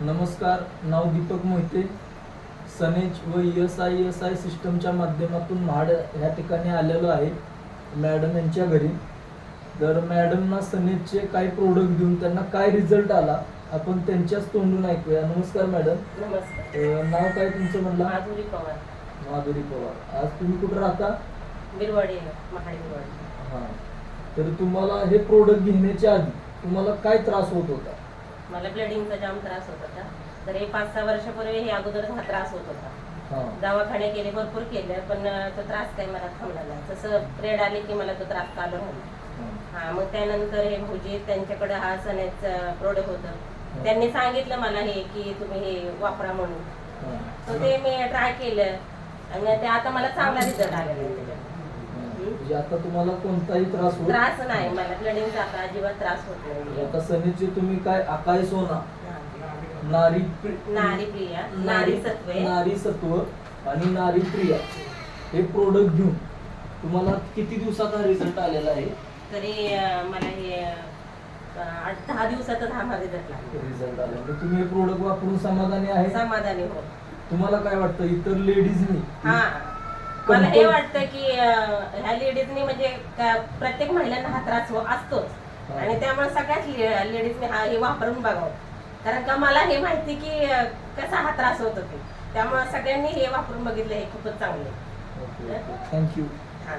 नमस्कार नाव दीपक मोहिते. सनेज व E S I S I सिस्टमच्या माध्यमातून महाड ह्या ठिकाणी आलेलो आहे मॅडम यांच्या घरी. तर मॅडमना सनेजचे काही प्रोडक्ट देऊन त्यांना काय रिझल्ट आला आपण त्यांच्याच तोंडून ऐकूया. नमस्कार मॅडम. नमस्कार. अं, नाव काय तुमचं म्हणलं? माधुरी पवार. माधुरी पवार. आज तुम्ही कुठं राहता? बिरवाडी महाडी बिरवाडी. हां. तर तुम्हाला हे प्रोडक्ट घेण्याच्या आधी तुम्हाला काय त्रास होत होता? मला ब्लिडिंगचा जाम त्रास होत होता. तर हे पाच सहा वर्षापूर्वी हे अगोदर हा त्रास होत होता. दवाखाने केले भरपूर केले पण तो त्रास काही मला थांबला नाही. तसं प्रेड आले की मला तो त्रास चालू झाला हां. मग त्यानंतर हे भुजी त्यांच्याकडे हा सनेचं प्रोडक्ट होतं. त्यांनी सांगितलं मला हे की तुम्ही हे वापरा म्हणून. तर ते मी ट्राय केलं. आणि ते आता मला चांगला रिझल्ट आलेला. म्हणजे आता तुम्हाला कोणताही त्रास होत त्रास नाही मला ब्लिडिंगचा आता अजिबात त्रास होत नाही. आता सनीचे तुम्ही काय आकाय सोना. नारी. प्रि- नारी प्रिया नारी सत्वे. नारी सत्व आणि नारी प्रिया. हे प्रोडक्ट घेऊन तुम्हाला किती दिवसात हा रिझल्ट आलेला आहे? तरी अं, मला हे अं, आठ दहा दिवसातच हा माझा रिझल्ट लागला रिझल्ट आला. म्हणजे तुम्ही हे प्रोडक्ट वापरून समाधानी आहे? समाधानी हो. तुम्हाला काय वाटतं? इतर लेडीजनी हा. मला हे वाटतं की अं, ह्या लेडीजनी म्हणजे का- प्रत्येक महिलांना हा त्रास हो- असतोच. हा. आणि त्यामुळे सगळ्याच लेडीजने हा हे वापरून बघावं. कारण का मला हे माहिती की अं, कसा हा त्रास होत होते त्यामुळे सगळ्यांनी हे वापरून बघितलं हे खूपच चांगलं आहे. थँक्यू. हा.